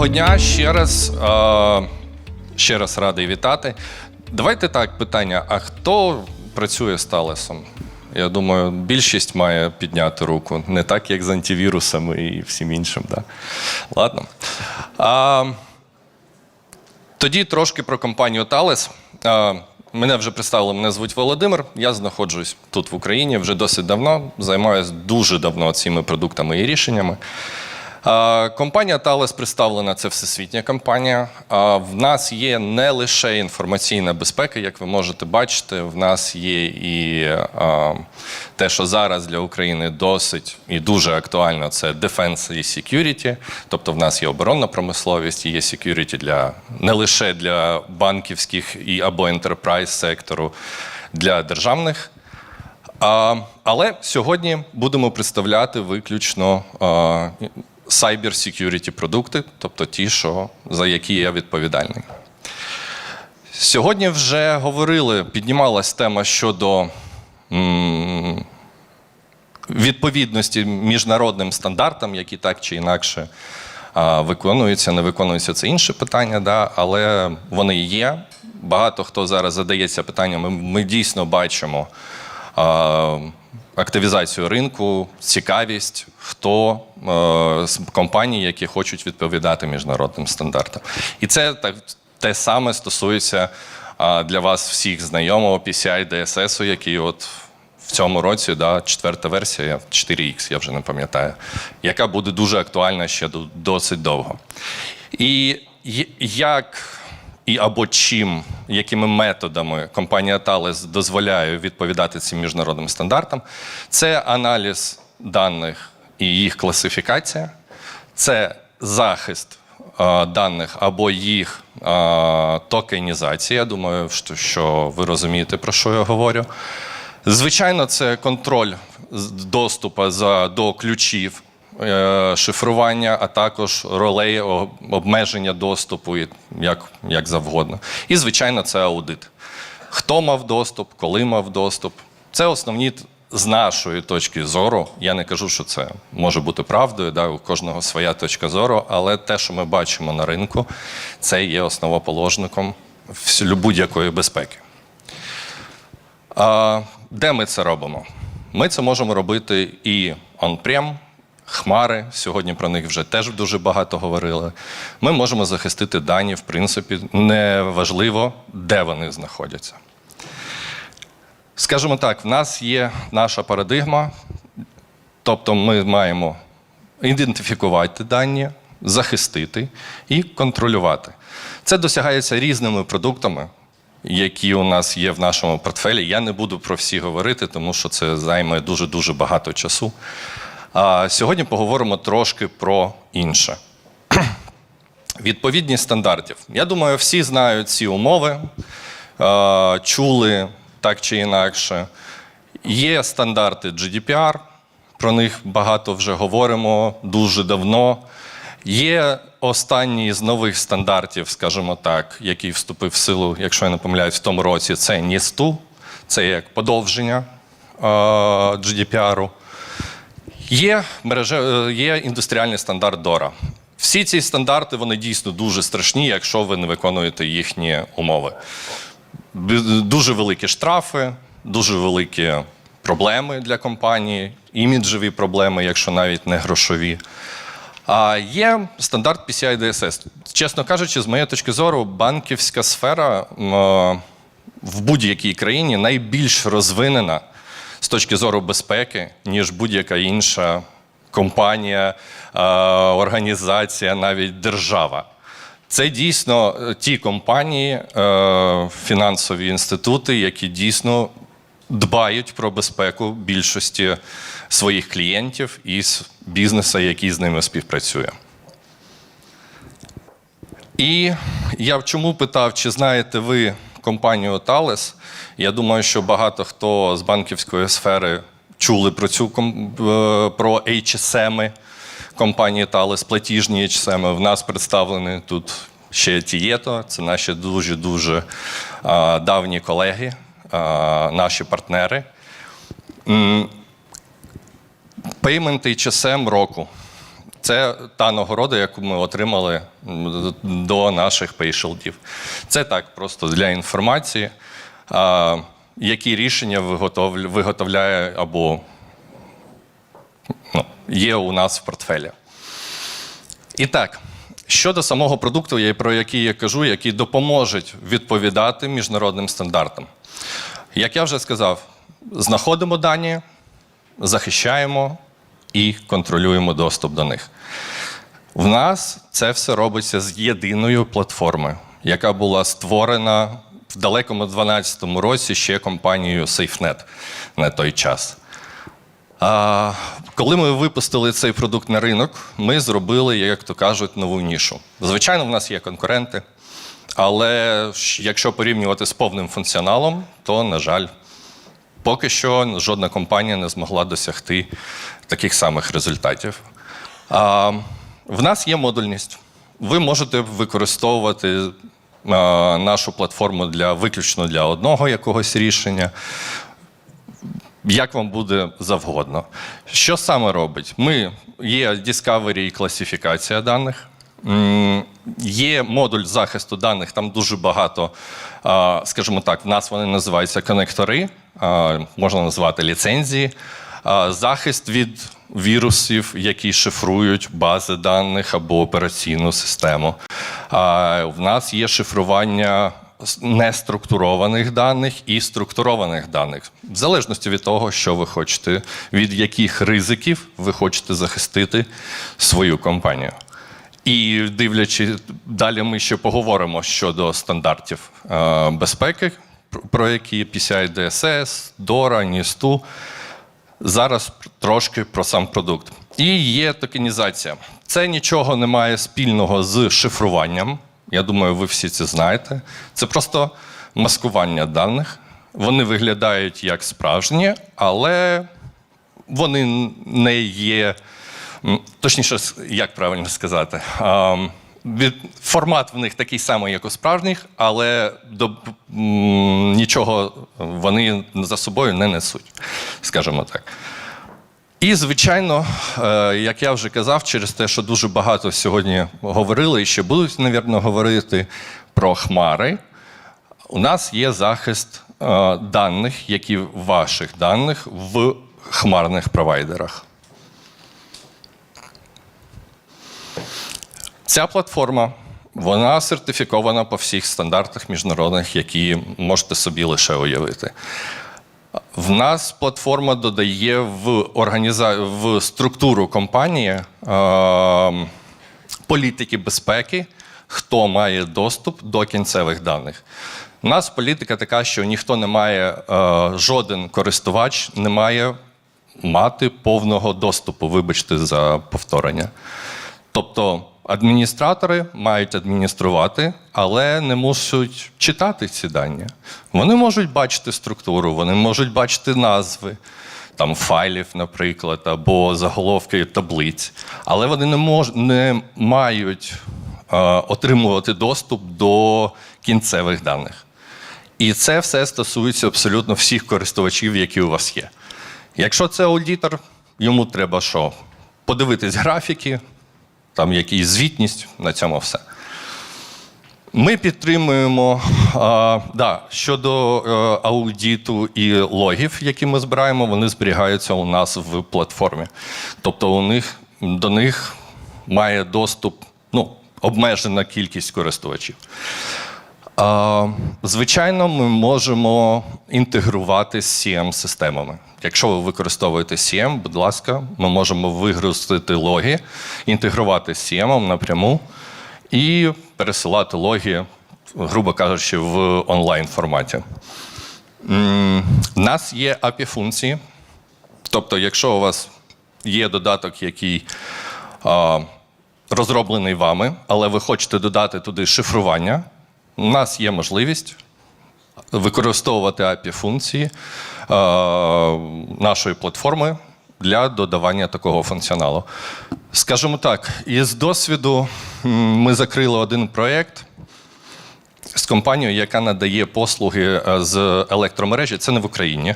Доброго дня ще раз. Е, ще раз радий вітати. Давайте так питання: а хто працює з Талесом? Я думаю, більшість має підняти руку, не так, як з антивірусами і всім іншим. Да? Ладно. А, тоді трошки про компанію Thales. А, Мене вже представили, мене звуть Володимир. Я знаходжусь тут в Україні вже досить давно, займаюся дуже давно цими продуктами і рішеннями. Компанія Thales представлена, це всесвітня компанія. В нас є не лише інформаційна безпека, як ви можете бачити. В нас є і те, що зараз для України досить і дуже актуально, це defense і security. Тобто в нас є оборонна промисловість, і є security для не лише для банківських і або enterprise сектору, для державних. Але сьогодні будемо представляти виключно cyber security продукти, тобто ті, що, за які я відповідальний. Сьогодні вже говорили, піднімалась тема щодо м, відповідності міжнародним стандартам, які так чи інакше а, виконуються, не виконуються це інше питання, да, але вони є. Багато хто зараз задається питаннями. Ми дійсно бачимо а, активізацію ринку, цікавість, хто е, компаній, які хочуть відповідати міжнародним стандартам. І це так, те саме стосується а, для вас всіх знайомого PCI DSS, який от в цьому році, да, четверта версія, 4X, я вже не пам'ятаю, яка буде дуже актуальна ще досить довго. І як і або чим, якими методами компанія Thales дозволяє відповідати цим міжнародним стандартам, це аналіз даних і їх класифікація, це захист даних або їх е, токенізація. Я думаю, що, що ви розумієте, про що я говорю. Звичайно, це контроль доступу за, до ключів, шифрування, а також ролей, обмеження доступу, як, як завгодно. І, звичайно, це аудит. Хто мав доступ, коли мав доступ. Це основні з нашої точки зору. Я не кажу, що це може бути правдою, да, у кожного своя точка зору, але те, що ми бачимо на ринку, це є основоположником будь-якої безпеки. А, де ми це робимо? Ми це можемо робити і on-prem, хмари. Сьогодні про них вже теж дуже багато говорили. Ми можемо захистити дані, в принципі, не важливо, де вони знаходяться. Скажімо так, в нас є наша парадигма, тобто ми маємо ідентифікувати дані, захистити і контролювати. Це досягається різними продуктами, які у нас є в нашому портфелі. Я не буду про всі говорити, тому що це займе дуже-дуже багато часу. А сьогодні поговоримо трошки про інше. Відповідність стандартів. Я думаю, всі знають ці умови, чули так чи інакше. Є стандарти GDPR, про них багато вже говоримо дуже давно. Є останній з нових стандартів, скажімо так, який вступив в силу, якщо я не помиляюсь, в тому році, це NIS2, це як подовження GDPR. Є мережа, е, є індустріальний стандарт DORA. Всі ці стандарти вони дійсно дуже страшні, якщо ви не виконуєте їхні умови. Дуже великі штрафи, дуже великі проблеми для компанії, іміджеві проблеми, якщо навіть не грошові. А є стандарт PCI DSS. Чесно кажучи, з моєї точки зору, банківська сфера е, в будь-якій країні найбільш розвинена з точки зору безпеки, ніж будь-яка інша компанія, е, організація, навіть держава. Це дійсно е, ті компанії, е, фінансові інститути, які дійсно дбають про безпеку більшості своїх клієнтів і бізнесу, який з ними співпрацює. І я чому питав, чи знаєте ви компанію Thales? Я думаю, що багато хто з банківської сфери чули про цю е, про HSM компанії Thales, платіжні HSM. В нас представлені тут ще Тієто, це наші дуже-дуже давні колеги, наші партнери. Payment HSM року Це та нагорода, яку ми отримали до наших пейшелдів. Це так, просто для інформації, а, які рішення виготовля- виготовляє або ну, є у нас в портфелі. І так, щодо самого продукту, про який я кажу, який допоможуть відповідати міжнародним стандартам. Як я вже сказав, знаходимо дані, захищаємо і контролюємо доступ до них. В нас це все робиться з єдиною платформою, яка була створена в далекому 12-му році ще компанією SafeNet на той час. А, коли ми випустили цей продукт на ринок, ми зробили, як то кажуть, нову нішу. Звичайно, в нас є конкуренти, але якщо порівнювати з повним функціоналом, то, на жаль, поки що жодна компанія не змогла досягти таких самих результатів. А, в нас є модульність. Ви можете використовувати а, нашу платформу для виключно для одного якогось рішення як вам буде завгодно. Що саме робить? Ми є Discovery і класифікація даних. Є модуль захисту даних, там дуже багато, скажімо так, в нас вони називаються конектори, можна назвати ліцензії. Захист від вірусів, які шифрують бази даних або операційну систему. В нас є шифрування неструктурованих даних і структурованих даних, в залежності від того, що ви хочете, від яких ризиків ви хочете захистити свою компанію. І дивлячись, далі ми ще поговоримо щодо стандартів безпеки, про- які PCI DSS, DORA, NIST. Зараз трошки про сам продукт. І є токенізація. Це нічого не має спільного з шифруванням. Я думаю, ви всі це знаєте. Це просто маскування даних. Вони виглядають як справжні, але вони не є. Точніше, як правильно сказати, формат в них такий самий, як у справжніх, але до, нічого вони за собою не несуть, скажімо так. І, звичайно, е, як я вже казав, через те, що дуже багато сьогодні говорили і ще будуть, навірно, говорити про хмари, у нас є захист е, даних, які ваших даних в хмарних провайдерах. Ця платформа вона сертифікована по всіх стандартах міжнародних, які можете собі лише уявити. В нас платформа додає в, організа... в структуру компанії е... політики безпеки, хто має доступ до кінцевих даних. У нас політика така, що ніхто не має, е... жоден користувач не має мати повного доступу, вибачте за повторення. Тобто адміністратори мають адмініструвати, але не мусять читати ці дані. Вони можуть бачити структуру, вони можуть бачити назви там, файлів, наприклад, або заголовки таблиць, але вони не, мож, не мають е, отримувати доступ до кінцевих даних. І це все стосується абсолютно всіх користувачів, які у вас є. Якщо це аудитор, йому треба що? Подивитись графіки, там якісь звітність, на цьому все. Ми підтримуємо а, да, щодо а, аудіту і логів, які ми збираємо, вони зберігаються у нас в платформі. Тобто у них, до них має доступ ну, обмежена кількість користувачів. Звичайно, ми можемо інтегрувати з CM-системами. Якщо ви використовуєте CM, будь ласка, ми можемо вигрузити логи, інтегрувати з CM напряму і пересилати логи, грубо кажучи, в онлайн форматі. У нас є API-функції. Тобто, якщо у вас є додаток, який розроблений вами, але ви хочете додати туди шифрування, у нас є можливість використовувати API-функції е, нашої платформи для додавання такого функціоналу. Скажімо так, із досвіду ми закрили один проєкт з компанією, яка надає послуги е, з електромережі. Це не в Україні.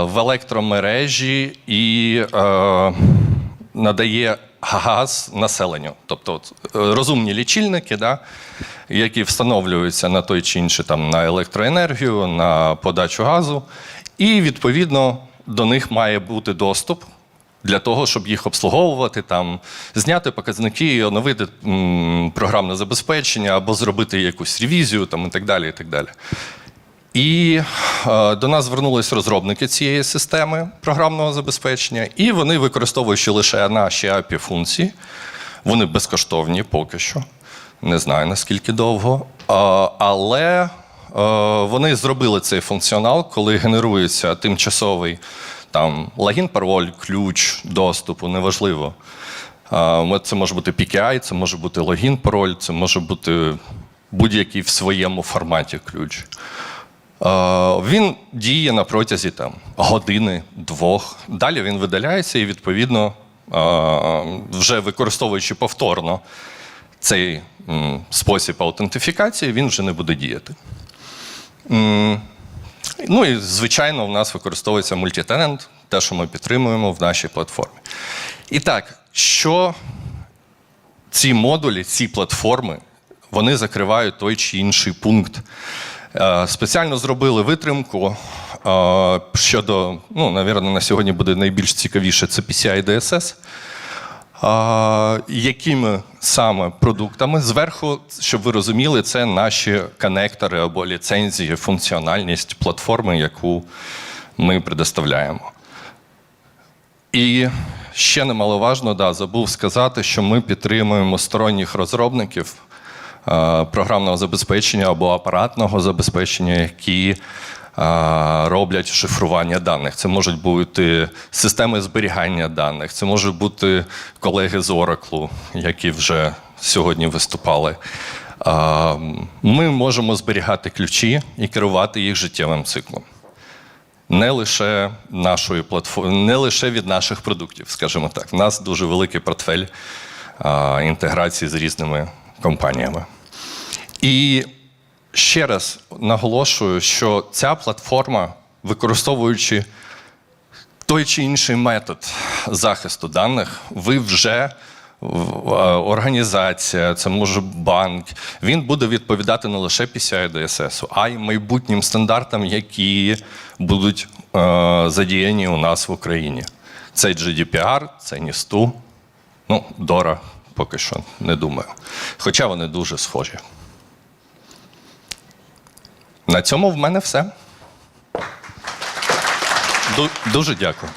В електромережі і е, надає газ населенню. Тобто от, е, розумні лічильники, да, які встановлюються на той чи інший там, на електроенергію, на подачу газу, і відповідно до них має бути доступ для того, щоб їх обслуговувати, там, зняти показники, оновити м, програмне забезпечення або зробити якусь ревізію там, і так далі. І, так далі. І е, до нас звернулись розробники цієї системи програмного забезпечення, і вони, використовуючи лише наші API функції, вони безкоштовні поки що. Не знаю наскільки довго. А, але е, вони зробили цей функціонал, коли генерується тимчасовий там логін, пароль, ключ доступу, неважливо. Це може бути PKI, це може бути логін, пароль, це може бути будь-який в своєму форматі ключ. Він діє на протязі там, години, двох. Далі він видаляється і, відповідно, вже використовуючи повторно цей спосіб аутентифікації, він вже не буде діяти. Ну і, звичайно, в нас використовується мультитенант, те, що ми підтримуємо в нашій платформі. І так, що ці модулі, ці платформи, вони закривають той чи інший пункт. Е, Спеціально зробили витримку е, щодо, ну, навірно, на сьогодні буде найбільш цікавіше це PCI DSS. Якими саме продуктами? Зверху, щоб ви розуміли, це наші конектори або ліцензії, функціональність платформи, яку ми предоставляємо. І ще немаловажно, да, забув сказати, що ми підтримуємо сторонніх розробників е, програмного забезпечення або апаратного забезпечення, які е, роблять шифрування даних. Це можуть бути системи зберігання даних, це можуть бути колеги з Oracle, які вже сьогодні виступали. Е, Ми можемо зберігати ключі і керувати їх життєвим циклом не лише нашої платформи, не лише від наших продуктів, скажімо так. У нас дуже великий портфель а, інтеграції з різними компаніями. І ще раз наголошую, що ця платформа, використовуючи той чи інший метод захисту даних, ви вже е, організація, це може банк, він буде відповідати не лише PCI DSS, а й майбутнім стандартам, які будуть е, задіяні у нас в Україні. Це GDPR, це NIST, ну, DORA поки що не думаю. Хоча вони дуже схожі. На цьому в мене все. Дуже дякую.